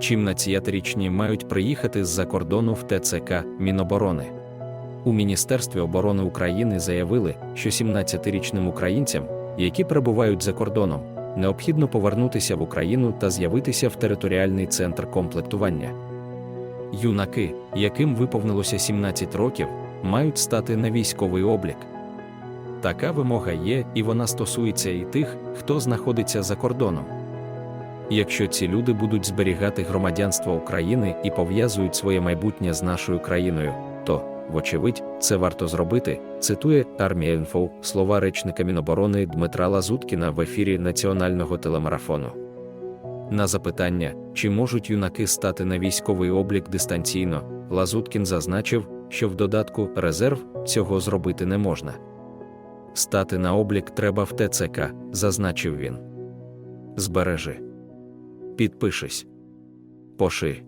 чим 15-річні мають приїхати з-за кордону в ТЦК Міноборони. У Міністерстві оборони України заявили, що 17-річним українцям, які перебувають за кордоном, необхідно повернутися в Україну та з'явитися в територіальний центр комплектування. Юнаки, яким виповнилося 17 років, мають стати на військовий облік. Така вимога є, і вона стосується і тих, хто знаходиться за кордоном. Якщо ці люди будуть зберігати громадянство України і пов'язують своє майбутнє з нашою країною, то, вочевидь, це варто зробити, цитує Армія Інфо слова речника Міноборони Дмитра Лазуткіна в ефірі національного телемарафону. На запитання, чи можуть юнаки стати на військовий облік дистанційно, Лазуткін зазначив, що в додатку резерв цього зробити не можна. Стати на облік треба в ТЦК, зазначив він. Збережи. Підпишись. Поши.